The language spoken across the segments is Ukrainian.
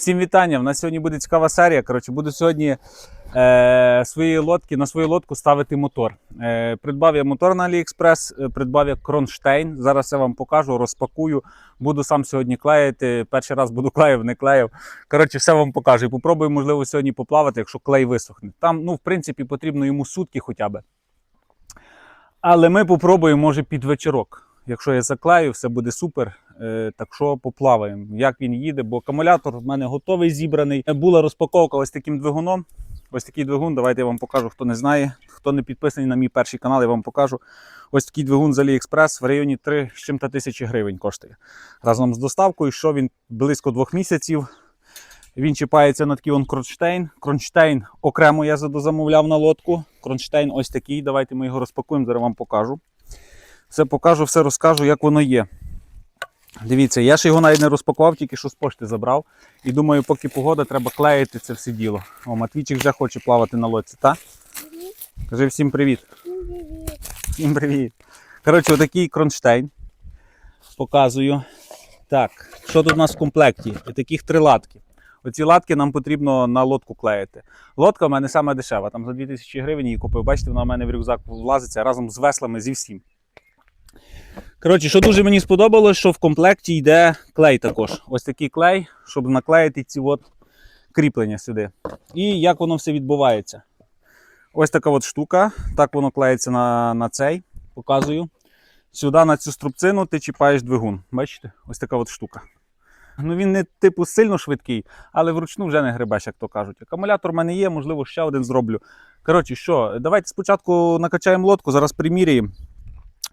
Всім вітання! У нас сьогодні буде цікава серія. Коротше, буду сьогодні е, свої лодки, на свою лодку ставити мотор. Е, придбав я мотор на AliExpress, е, придбав я кронштейн. Зараз я вам покажу, розпакую. Буду сам сьогодні клеїти. Перший раз буду клеїв, не клеїв. Коротше, все вам покажу. І попробую, можливо, сьогодні поплавати, якщо клей висохне. Там, ну, в принципі, потрібно йому сутки хоча б. Але ми попробуємо, може, під вечірок. Якщо я заклею, все буде супер. Е, Так що поплаваємо, як він їде, бо акумулятор в мене готовий зібраний. Була розпаковка ось таким двигуном. Ось такий двигун. Давайте я вам покажу, хто не знає. Хто не підписаний на мій перший канал, я вам покажу. Ось такий двигун з AliExpress в районі 3 з чим-то тисячі гривень коштує. Разом з доставкою, що він близько двох місяців. Він чіпається на такий он кронштейн. Кронштейн окремо я замовляв на лодку. Кронштейн ось такий. Давайте ми його розпакуємо, зараз вам покажу. Все покажу, все розкажу, як воно є. Дивіться, я ще його навіть не розпакував, тільки що з пошти забрав. І думаю, поки погода, треба клеїти це все діло. О, Матвійчик вже хоче плавати на лодці, так? Кажи всім привіт. Всім привіт. Коротше, отакий кронштейн. Показую. Так, що тут у нас в комплекті? І таких три латки. Оці латки нам потрібно на лодку клеїти. Лодка в мене саме дешева, там за 2000 гривень її купив. Бачите, вона в мене в рюкзак влазиться разом з веслами зі всім. Коротше, що дуже мені сподобалось, що в комплекті йде клей також. Ось такий клей, щоб наклеїти ці от кріплення сюди. І як воно все відбувається. Ось така от штука. Так воно клеїться на, на цей. Показую. Сюди на цю струбцину ти чіпаєш двигун. Бачите? Ось така от штука. Ну він не типу сильно швидкий, але вручну вже не гребеш, як то кажуть. Акумулятор в мене є, можливо, ще один зроблю. Коротше, що, давайте спочатку накачаємо лодку, зараз приміряємо.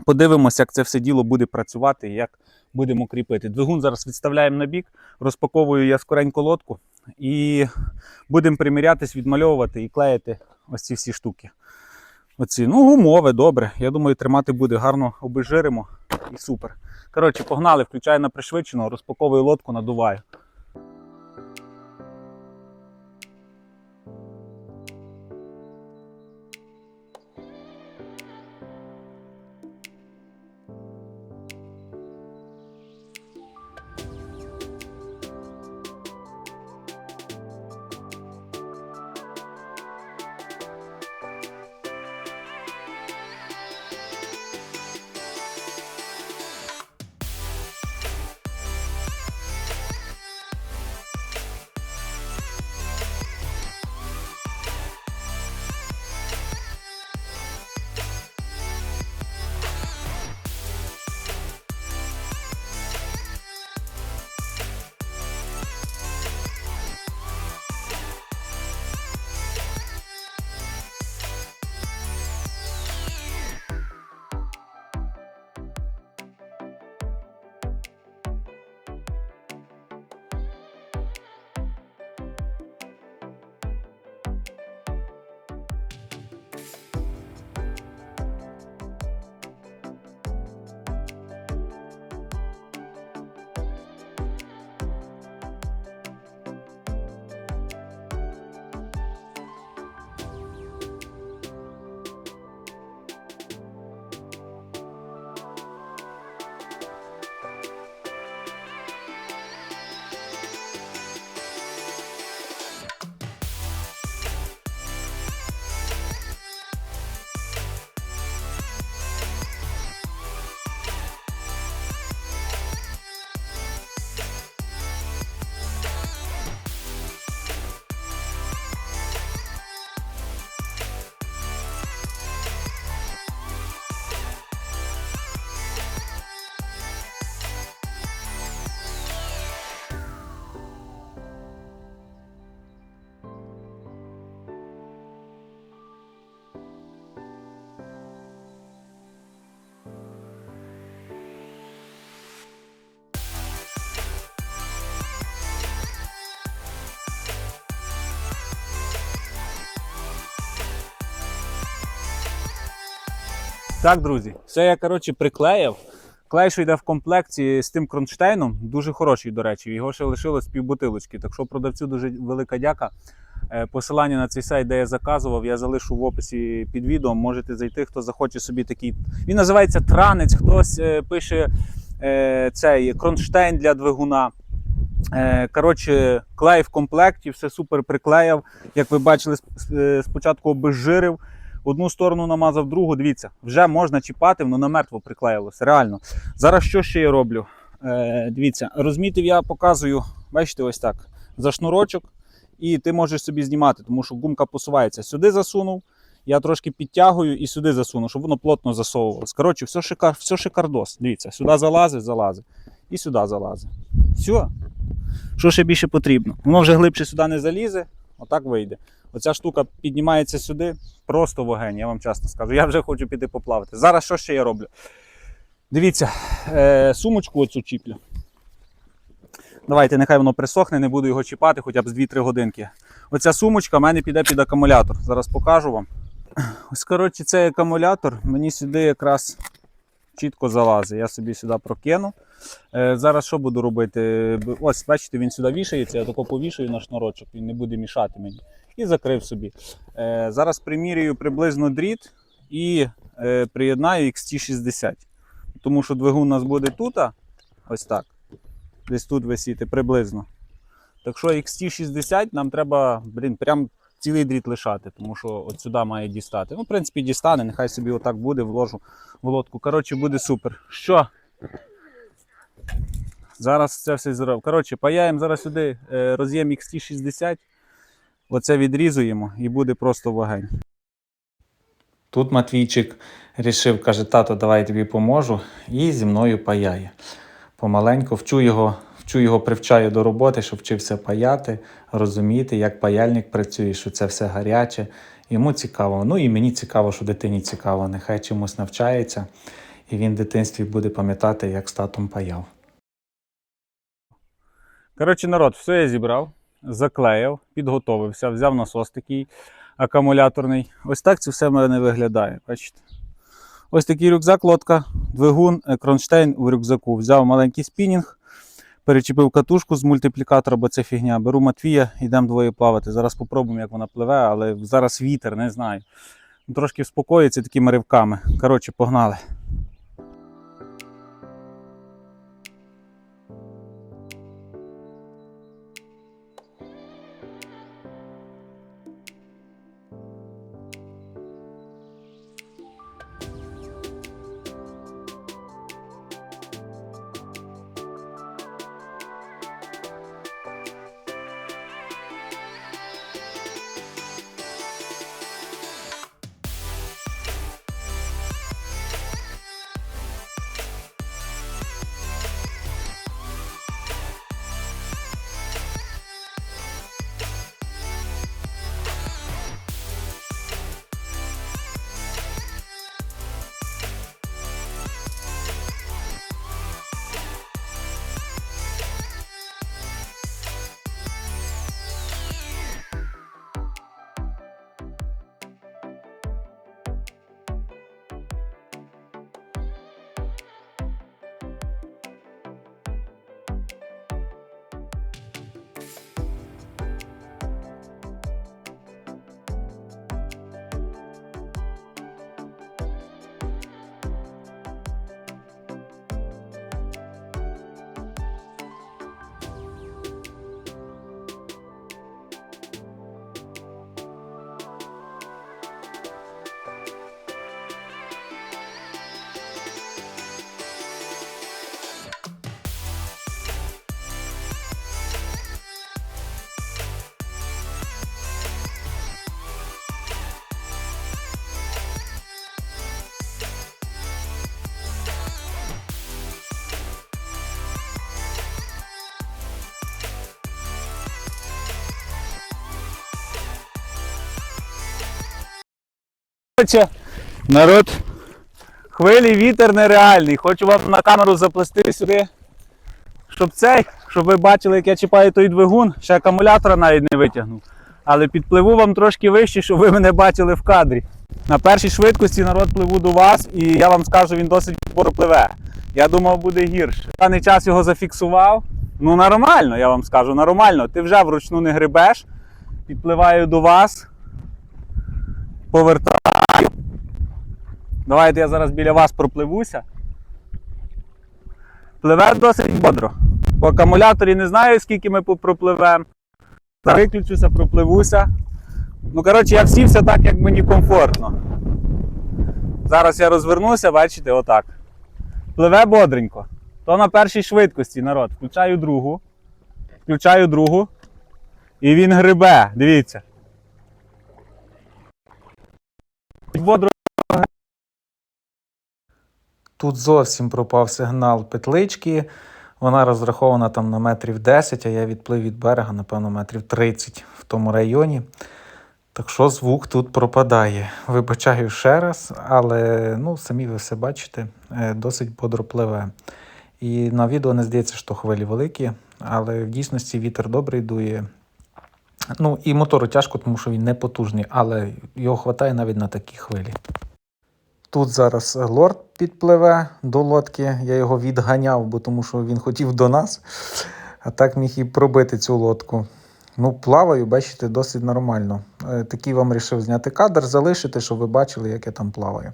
Подивимося, як це все діло буде працювати і як будемо кріпити. Двигун зараз відставляємо на бік, розпаковую я скоренько лодку і будемо примірятись, відмальовувати і клеїти ось ці всі штуки. Оці, ну, гумове, добре. Я думаю, тримати буде гарно, обезжиримо і супер. Коротше, погнали, включаю на пришвидшену, розпаковую лодку, надуваю. Так, друзі, все я коротше приклеїв. Клей, що йде в комплекті з тим кронштейном, дуже хороший, до речі. Його ще лишилось півбутилочки. Так що продавцю дуже велика дяка. Е, Посилання на цей сайт, де я заказував, я залишу в описі під відео. Можете зайти, хто захоче собі такий. Він називається Транець, хтось е, пише е, цей кронштейн для двигуна. Коротше, клей в комплекті, все супер приклеїв. Як ви бачили, сп- спочатку обезжирив, одну сторону намазав, другу. Дивіться, вже можна чіпати, воно намертво приклеїлося. Реально. Зараз що ще я роблю? Е, Дивіться, розмітив я показую, бачите, ось так. За шнурочок, і ти можеш собі знімати, тому що гумка посувається. Сюди засунув, я трошки підтягую і сюди засуну, щоб воно плотно засовувалось. Коротше, все, шикар, все шикардос. Дивіться, сюди залазить, залазить. І сюди залазить. Все. Що ще більше потрібно? Воно вже глибше сюди не залізе, отак вийде. Оця штука піднімається сюди, просто вогень, я вам чесно скажу. Я вже хочу піти поплавати. Зараз що ще я роблю? Дивіться, е, сумочку оцю чіплю. Давайте, нехай воно присохне, не буду його чіпати хоча б з 2-3 годинки. Оця сумочка в мене піде під акумулятор. Зараз покажу вам. Ось, коротше, цей акумулятор мені сюди якраз чітко залазить. Я собі сюди прокину. Е, зараз що буду робити? Ось, бачите, він сюди вішається, я тако повішаю на шнурочок, він не буде мішати мені. І закрив собі. Е, зараз примірюю приблизно дріт і е, приєднаю XT60. Тому що двигун у нас буде тут, ось так. Десь тут висіти приблизно. Так що XT60 нам треба, блін, прям цілий дріт лишати, тому що от сюди має дістати. Ну, в принципі, дістане, нехай собі отак буде, вложу в лодку. Коротше, буде супер. Що? Зараз це все зробив. Коротше, паяємо зараз сюди е, роз'єм XT60. Оце відрізуємо і буде просто вогонь. Тут Матвійчик рішив, каже, тато, давай я тобі поможу. І зі мною паяє. Помаленьку вчу його, вчу його привчаю до роботи, щоб вчився паяти, розуміти, як паяльник працює, що це все гаряче. Йому цікаво. Ну і мені цікаво, що дитині цікаво. Нехай чомусь навчається, і він в дитинстві буде пам'ятати, як з татом паяв. Коротше, народ, все я зібрав, заклеїв, підготовився, взяв насос такий акумуляторний. Ось так це все в мене виглядає. Бачите? Ось такий рюкзак, лодка, двигун, е, кронштейн в рюкзаку. Взяв маленький спінінг, перечепив катушку з мультиплікатора, бо це фігня. Беру Матвія, йдемо двоє плавати. Зараз попробуємо, як вона пливе, але зараз вітер, не знаю. Трошки вспокоїться такими ривками. Коротше, погнали. Народ, хвилі, вітер нереальний. Хочу вам на камеру заплести сюди, щоб цей, щоб ви бачили, як я чіпаю той двигун, ще акумулятора навіть не витягнув. Але підпливу вам трошки вище, щоб ви мене бачили в кадрі. На першій швидкості народ пливу до вас, і я вам скажу, він досить споро пливе. Я думав, буде гірше. Даний час його зафіксував. Ну нормально, я вам скажу, нормально. Ти вже вручну не грибеш. Підпливаю до вас. Повертаю. Давайте я зараз біля вас пропливуся. Пливе досить бодро. По акумуляторі не знаю, скільки ми пропливемо. Виключуся, пропливуся. Ну, коротше, я всівся так, як мені комфортно. Зараз я розвернуся, бачите, отак. Пливе бодренько. То на першій швидкості, народ. Включаю другу. Включаю другу. І він грибе, дивіться. Бодро Тут зовсім пропав сигнал петлички. Вона розрахована там на метрів 10, а я відплив від берега, напевно, метрів 30 в тому районі. Так що звук тут пропадає. Вибачаю ще раз, але ну, самі ви все бачите, е, досить бодро пливе. І на відео не здається, що хвилі великі, але в дійсності вітер добрий дує. Ну і мотору тяжко, тому що він не потужний, але його вистачає навіть на такі хвилі. Тут зараз лорд підпливе до лодки. Я його відганяв, бо тому що він хотів до нас, а так міг і пробити цю лодку. Ну, плаваю, бачите, досить нормально. Е, Такий вам вирішив зняти кадр, залишити, щоб ви бачили, як я там плаваю.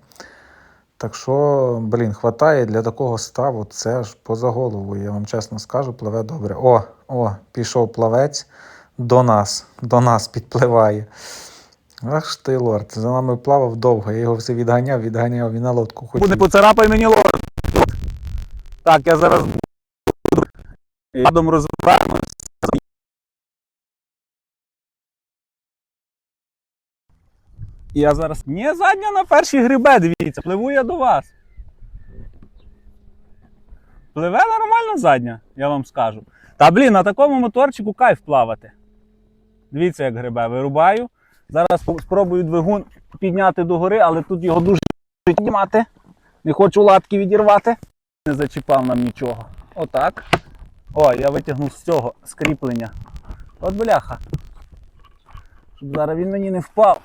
Так що, блін, хватає для такого ставу, це ж поза голову, я вам чесно скажу, пливе добре. О, о, пішов плавець до нас, до нас підпливає. Ах ти, лорд, за нами плавав довго, я його все відганяв, відганяв і на лодку хотів. Буде поцарапай мені лорд. Так, я зараз буду ядом розвернусь. Я зараз. Ні, задня на першій грибе, дивіться, пливу я до вас. Пливе нормально задня, я вам скажу. Та блін, на такому моторчику кайф плавати. Дивіться, як грибе. Вирубаю. Зараз спробую двигун підняти догори, але тут його дуже піднімати. Не хочу лапки відірвати. Не зачіпав нам нічого. Отак. О, я витягнув з цього скріплення. От бляха. Щоб зараз він мені не впав.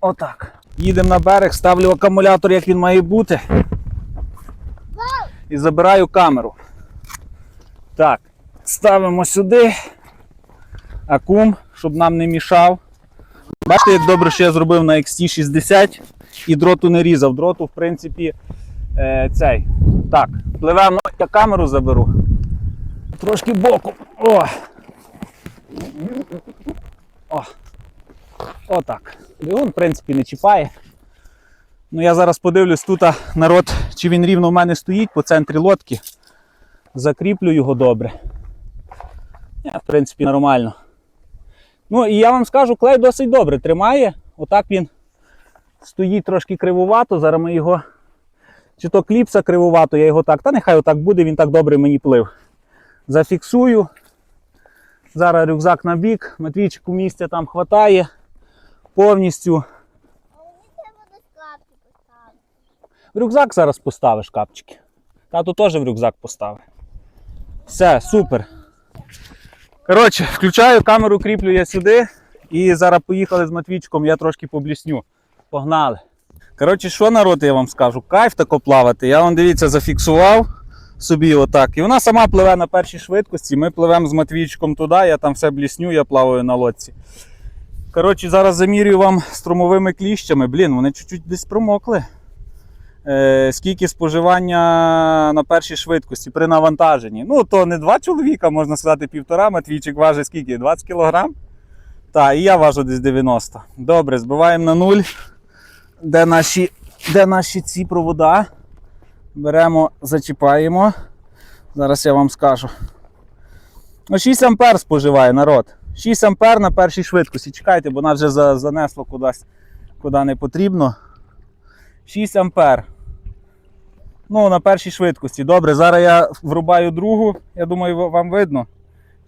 Отак. Їдемо на берег, ставлю акумулятор, як він має бути. І забираю камеру. Так, ставимо сюди. Акум, щоб нам не мішав. Бачите, як добре, що я зробив на XT60 і дроту не різав. Дроту, в принципі, е, цей. Так, пливемо, я камеру заберу. Трошки боком. О! О! Отак. Двигун, в принципі, не чіпає. Ну, я зараз подивлюсь тут народ, чи він рівно в мене стоїть по центрі лодки. Закріплю його добре. Я, в принципі, нормально. Ну і я вам скажу, клей досить добре тримає. Отак він стоїть трошки кривувато. Зараз ми його. Чи то кліпса кривувато, я його так. Та нехай отак буде, він так добре мені плив. Зафіксую. Зараз рюкзак на бік, Матвійчику місця там хватає повністю. В рюкзак зараз поставиш капчики. Тато теж в рюкзак поставив. Все, супер. Коротше, включаю камеру, кріплю я сюди. І зараз поїхали з Матвійчиком, я трошки поблісню. Погнали. Коротше, що народ, я вам скажу? Кайф тако плавати. Я вам дивіться, зафіксував собі отак. І вона сама пливе на першій швидкості. Ми пливемо з Матвійчиком туди, я там все блісню, я плаваю на лодці. Коротше, зараз замірюю вам струмовими кліщами. Блін, вони чуть-чуть десь промокли. Е, скільки споживання на першій швидкості при навантаженні. Ну, то не два чоловіка, можна сказати, півтора. Матвійчик важить скільки? 20 кілограм? Так, і я важу десь 90. Добре, збиваємо на нуль. Де наші, де наші ці провода? Беремо, зачіпаємо. Зараз я вам скажу. Ну, 6 ампер споживає народ. 6 ампер на першій швидкості. Чекайте, бо нас вже занесло кудись, куди не потрібно. 6 ампер. Ну, на першій швидкості. Добре, зараз я врубаю другу. Я думаю, вам видно.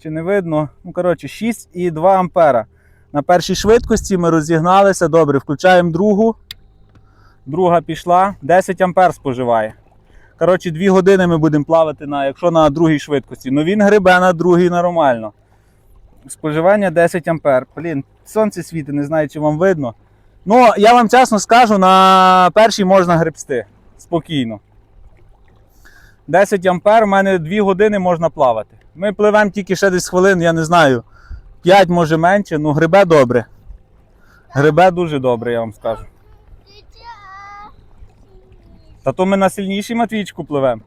Чи не видно? Ну, коротше, 6,2 ампера. На першій швидкості ми розігналися. Добре, включаємо другу. Друга пішла. 10 ампер споживає. Коротше, 2 години ми будемо плавати, на, якщо на другій швидкості. Ну він грибе на другій нормально. Споживання 10 ампер. Блін, сонце світить, не знаю, чи вам видно. Ну, я вам чесно скажу, на першій можна гребсти. Спокійно. 10 ампер, у мене 2 години можна плавати. Ми пливемо тільки ще десь хвилин, я не знаю. 5 може менше, ну грибе добре. Грибе дуже добре, я вам скажу. Та то ми на сильнішій Матвійчику пливемо.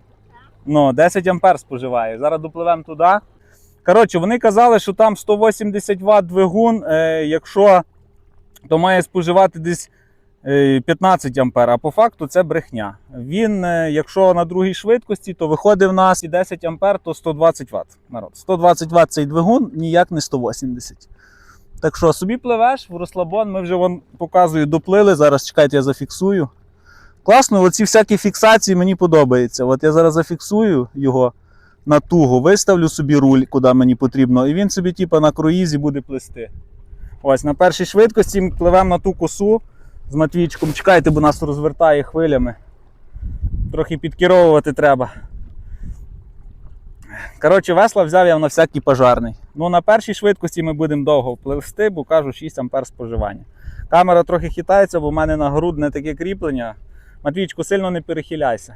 Ну, 10 ампер споживає. Зараз допливемо туди. Коротше, вони казали, що там 180 Вт двигун, е, якщо то має споживати десь 15 ампер, а по факту це брехня. Він, е, якщо на другій швидкості, то виходить в нас і 10 ампер, то 120 Вт. Народ. 120 Вт цей двигун, ніяк не 180. Так що собі пливеш в розслабон, ми вже вон показую, доплили. Зараз чекайте, я зафіксую. Класно, оці всякі фіксації мені подобаються. От я зараз зафіксую його на тугу, виставлю собі руль, куди мені потрібно, і він собі, типу, на круїзі буде плисти. Ось на першій швидкості ми пливемо на ту косу з Матвійчиком. Чекайте, бо нас розвертає хвилями. Трохи підкеровувати треба. Коротше, весла взяв я на всякий пожарний. Ну, на першій швидкості ми будемо довго пливсти, бо кажу 6 ампер споживання. Камера трохи хитається, бо в мене на грудне таке кріплення. Матвійчику, сильно не перехиляйся.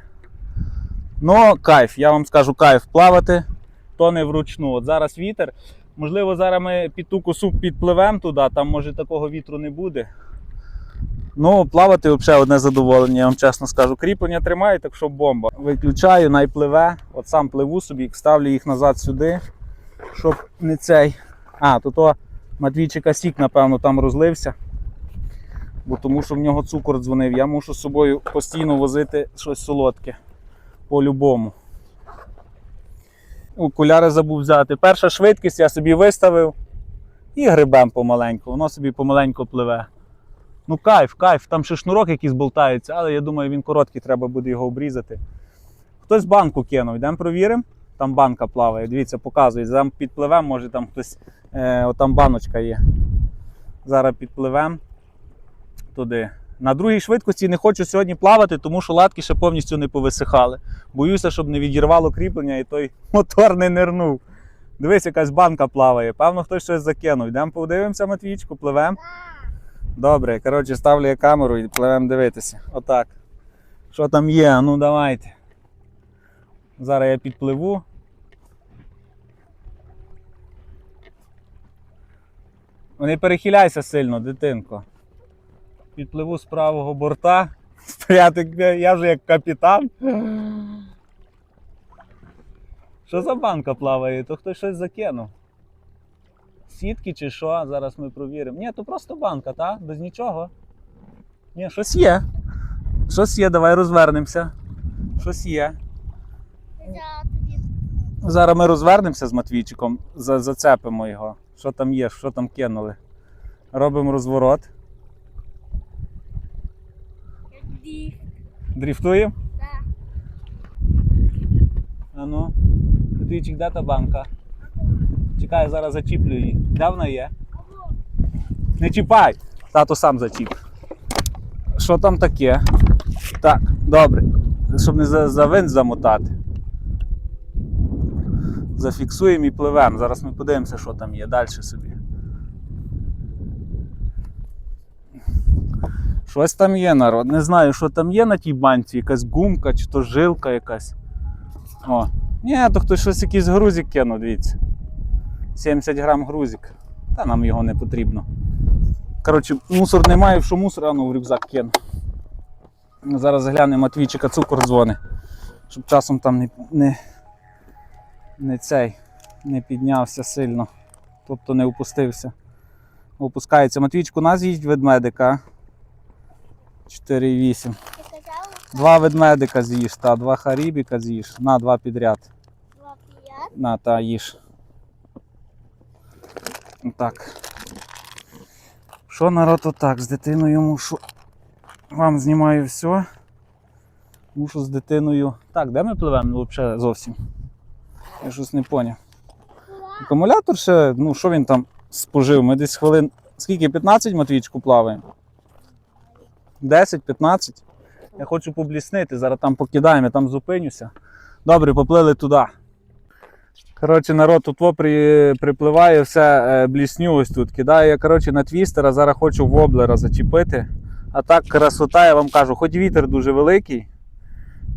Ну, кайф, я вам скажу, кайф плавати, то не вручну. От зараз вітер. Можливо, зараз ми під ту косу підпливемо туди, там може такого вітру не буде. Ну, плавати взагалі одне задоволення, я вам чесно скажу. Кріплення тримаю, так що бомба. Виключаю, найпливе. От сам пливу собі, ставлю їх назад сюди, щоб не цей. А, то то Матвійчика сік, напевно, там розлився. Бо тому що в нього цукор дзвонив. Я мушу з собою постійно возити щось солодке. По-любому. Окуляри забув взяти. Перша швидкість я собі виставив і грибем помаленьку. Воно собі помаленьку пливе. Ну, кайф, кайф, там ще шнурок якийсь болтається, але я думаю, він короткий, треба буде його обрізати. Хтось банку кинув, йдемо провіримо. Там банка плаває. Дивіться, показує. Там підпливемо, може там хтось. Е, отам баночка є. Зараз підпливемо туди. На другій швидкості не хочу сьогодні плавати, тому що латки ще повністю не повисихали. Боюся, щоб не відірвало кріплення і той мотор не нирнув. Дивись, якась банка плаває. Певно, хтось щось закинув. Йдемо подивимося, Матвійчику, пливемо. Добре, коротше, ставлю я камеру і пливемо дивитися. Отак. Що там є? Ну давайте. Зараз я підпливу. Не перехиляйся сильно, дитинко. Підпливу з правого борта. Стояти, я вже як капітан. Що за банка плаває? То хтось щось закинув. Сітки чи що? Зараз ми провіримо. Ні, то просто банка, так? Без нічого. Ні, щось є. Щось є, давай розвернемося. Щось є. Зараз ми розвернемося з Матвійчиком, за- зацепимо його. Що там є, що там кинули. Робимо розворот. Дріфтуємо. Так. А ну. Матвійчик, де та банка? Чекай, зараз зачіплю її. Де вона є? Не чіпай! Тато сам зачіп. Що там таке? Так, добре. Щоб не за, за винт замотати. Зафіксуємо і пливемо. Зараз ми подивимося, що там є. Далі собі. Щось там є, народ. Не знаю, що там є на тій банці. Якась гумка чи то жилка якась. О. Ні, то хтось щось якийсь грузик кинув, дивіться. 70 грам грузик. Та нам його не потрібно. Коротше, мусор немає, що мусор, а ну в рюкзак кину. Зараз глянемо Матвійчика цукор дзвони. Щоб часом там не, не, не цей не піднявся сильно. Тобто не опустився. Опускається. Матвійчику, нас їсть ведмедика. 4,8. Ти Два ведмедика з'їж, та два харібіка з'їж. На два підряд. два п'ят. На, та їж. Так. Що народ отак? З дитиною мушу. Вам знімаю все. Мушу з дитиною. Так, де ми пливемо? Ну, взагалі зовсім. Я щось не поняв. Акумулятор ще, ну що він там спожив? Ми десь хвилин. Скільки? 15 Матвійчику плаваємо? 10-15. Я хочу побліснити, зараз там покидаємо, я там зупинюся. Добре, поплили туди. Коротше, народ тут при, припливає все е, блісню ось тут. Кидаю я коротше, на твістера, зараз хочу воблера зачепити. А так красота, я вам кажу, хоч вітер дуже великий,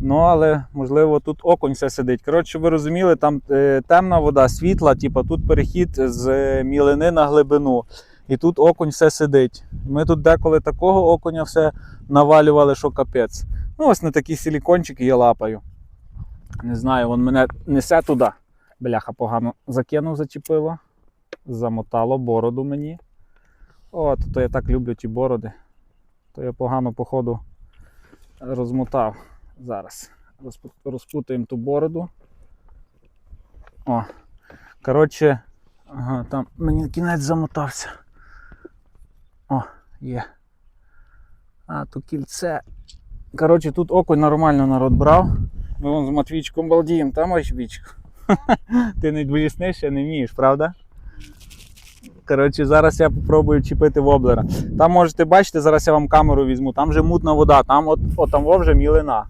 ну але можливо тут окунь все сидить. Коротше, ви розуміли, там е, темна вода, світла, типу, тут перехід з е, мілини на глибину. І тут окунь все сидить. Ми тут деколи такого окуня все навалювали, що капець. Ну, ось на такі силікончики я лапаю. Не знаю, він мене несе туди. Бляха погано закинув, зачепило. Замотало бороду мені. От, то я так люблю ті бороди. То я погано, походу, розмотав. Зараз розпутаємо ту бороду. О. Коротше, ага, там мені кінець замотався. О, є. А, то кільце. Коротше, тут окунь нормально народ брав. Ми вон з Матвійчиком балдієм, там вічко. Ти не боїсниш, не вмієш, правда? Коротше, зараз я попробую чіпити воблера. Там можете бачити, зараз я вам камеру візьму, там же мутна вода, там от, от там вже мілина.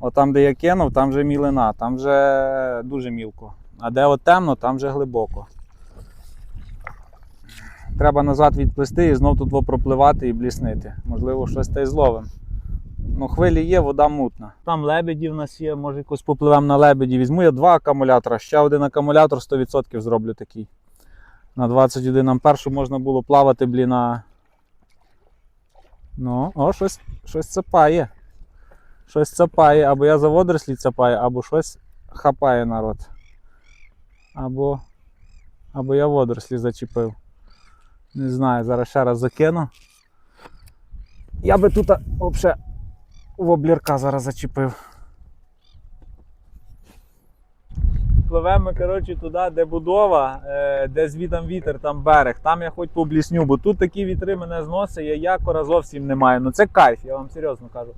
От там, де я кинув, там вже мілина, там вже дуже мілко. А де от темно, там вже глибоко. Треба назад відплисти і знов тут пропливати і бліснити. Можливо, щось та й зловим. Ну, хвилі є, вода мутна. Там лебеді в нас є, може якось попливемо на лебеді. Візьму я два акумулятора, ще один акумулятор 100% зроблю такий. На 21 ампер, щоб можна було плавати, блін, на. Ну, о, щось, щось цепає. Щось цепає, або я за водорослі цепаю, або щось хапає народ. Або. Або я водорослі зачепив. Не знаю, зараз ще раз закину. Я би тут взагалі воблірка зараз зачепив. Пливемо, коротше, туди, де будова, е, де звідом вітер, там берег. Там я хоч поблісню, бо тут такі вітри мене зносить, я якора зовсім не маю. Ну це кайф, я вам серйозно кажу.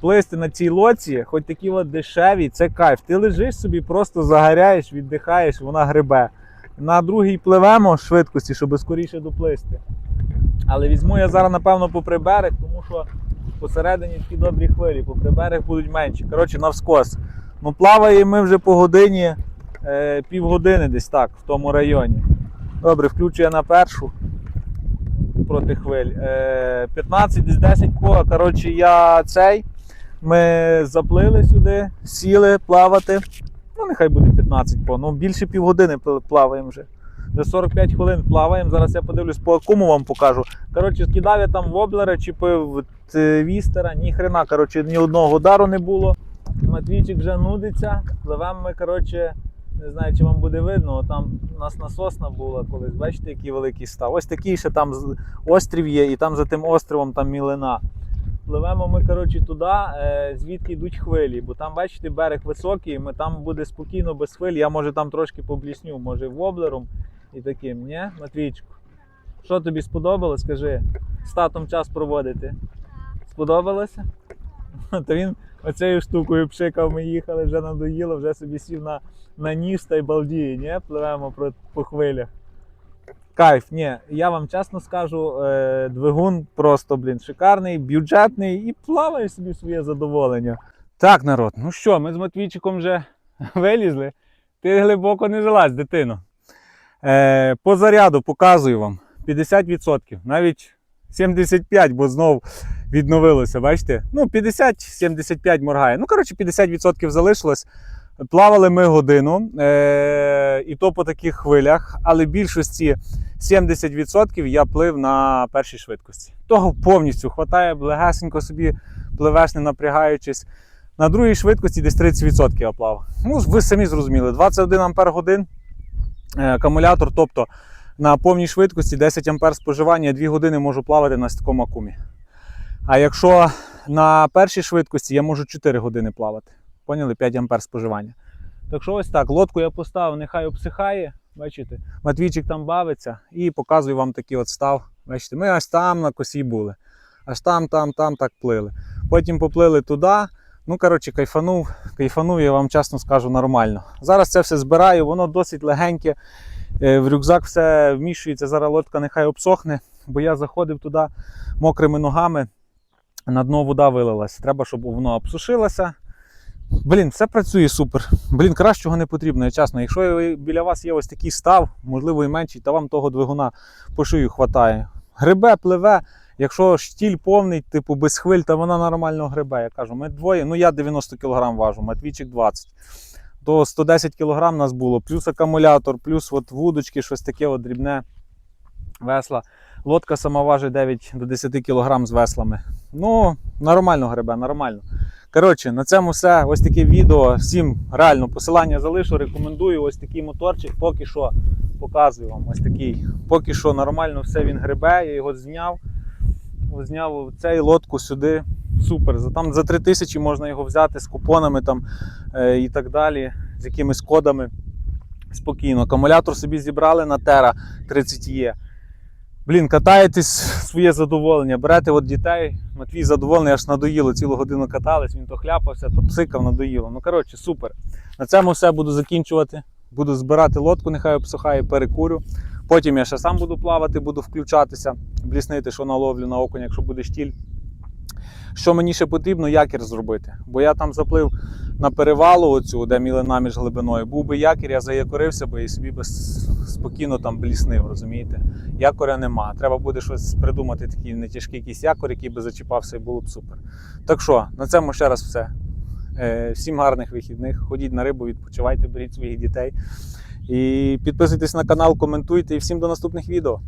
Плисти на цій лоці, хоч такі от дешеві, це кайф. Ти лежиш собі, просто загоряєш, віддихаєш, вона грибе. На другій пливемо швидкості, щоб скоріше доплисти. Але візьму я зараз, напевно, попри берег, тому що посередині такі добрі хвилі, попри берег будуть менші. Коротше, навскос. Ну, плаваємо ми вже по годині, е, півгодини десь так, в тому районі. Добре, включую на першу проти хвиль. Е, 15 десь 10 по. Коротше, я цей. Ми заплили сюди, сіли плавати. Ну, нехай буде 15 по. Ну, більше півгодини плаваємо вже. Вже 45 хвилин плаваємо. Зараз я подивлюсь, по якому вам покажу. Коротше, скидав я там воблера, чіпив т- вістера, ні хрена, коротше, ні одного удару не було. Матвійчик вже нудиться. Пливемо ми, коротше, не знаю, чи вам буде видно. Там у нас насосна була колись. Бачите, який великий став. Ось такий ще там острів є, і там за тим островом там мілина. Пливемо ми, коротше, туди, е, звідки йдуть хвилі, бо там, бачите, берег високий, ми там буде спокійно без хвиль. Я може там трошки поблісню, може воблером і таким, ні, Матвійчику? Що тобі сподобалось? Скажи, з татом час проводити. Сподобалося? То він оцею штукою пшикав, ми їхали, вже надоїло, вже собі сів на, на ніж та й балдіє, ні? Пливемо про, по хвилях. Кайф, ні, я вам чесно скажу, е, двигун просто, блін, шикарний, бюджетний і плаває собі своє задоволення. Так, народ, ну що, ми з Матвійчиком вже вилізли. Ти глибоко не жилась, дитино. Е, по заряду показую вам 50%, навіть 75%, бо знов відновилося, бачите? Ну, 50-75 моргає. Ну, коротше, 50% залишилось. Плавали ми годину, е- і то по таких хвилях, але більшості 70% я плив на першій швидкості. Того повністю хватає, легесенько собі пливеш, не напрягаючись. На другій швидкості десь 30% я плавав. Ну, ви самі зрозуміли, 21 ампер годин акумулятор, тобто на повній швидкості 10 ампер споживання, 2 години можу плавати на такому акумі. А якщо на першій швидкості я можу 4 години плавати. Поняли? 5 ампер споживання. Так що ось так, лодку я поставив, нехай обсихає. Бачите, Матвійчик там бавиться і показую вам такий от став. Бачите, ми аж там на косі були. Аж там, там, там так плили. Потім поплили туди. Ну, коротше, кайфанув, кайфанув, я вам чесно скажу, нормально. Зараз це все збираю, воно досить легеньке. Е, В рюкзак все вміщується, зараз лодка нехай обсохне, бо я заходив туди мокрими ногами, на дно вода вилилась. Треба, щоб воно обсушилося. Блін, все працює супер. Блін, кращого не потрібно, я чесно. Якщо біля вас є ось такий став, можливо і менший, то вам того двигуна по шию хватає. Грибе, пливе. Якщо штіль повний, типу без хвиль, то вона нормально грибе. Я кажу, ми двоє, ну я 90 кг важу, Матвійчик 20. То 110 кг нас було, плюс акумулятор, плюс от вудочки, щось таке от дрібне. Весла. Лодка сама важить 9 до 10 кг з веслами. Ну, нормально гребе, нормально. Коротше, на цьому все. Ось таке відео. Всім реально посилання залишу, рекомендую. Ось такий моторчик. Поки що показую вам. Ось такий. Поки що нормально все він гребе. Я його зняв. Зняв цей лодку сюди. Супер. За, там за 3 тисячі можна його взяти з купонами там, е, і так далі, з якимись кодами. Спокійно. Акумулятор собі зібрали на Тера 30 є. Блін, катаєтесь своє задоволення. Берете от дітей, Матвій задоволений, аж надоїло. Цілу годину катались, він то хляпався, то псикав, надоїло. Ну, коротше, супер. На цьому все буду закінчувати. Буду збирати лодку, нехай обсухає, перекурю. Потім я ще сам буду плавати, буду включатися, бліснити, що наловлю на окунь, якщо буде штіль. Що мені ще потрібно, якір зробити. Бо я там заплив на перевалу, оцю, де мілина між глибиною. Був би якір, я заякорився би і собі би спокійно там бліснив, розумієте? Якоря нема. Треба буде щось придумати, такий нетяжкий якийсь якор, який би зачіпався і було б супер. Так що, на цьому ще раз все. Е, Всім гарних вихідних. Ходіть на рибу, відпочивайте, беріть своїх дітей. І підписуйтесь на канал, коментуйте і всім до наступних відео.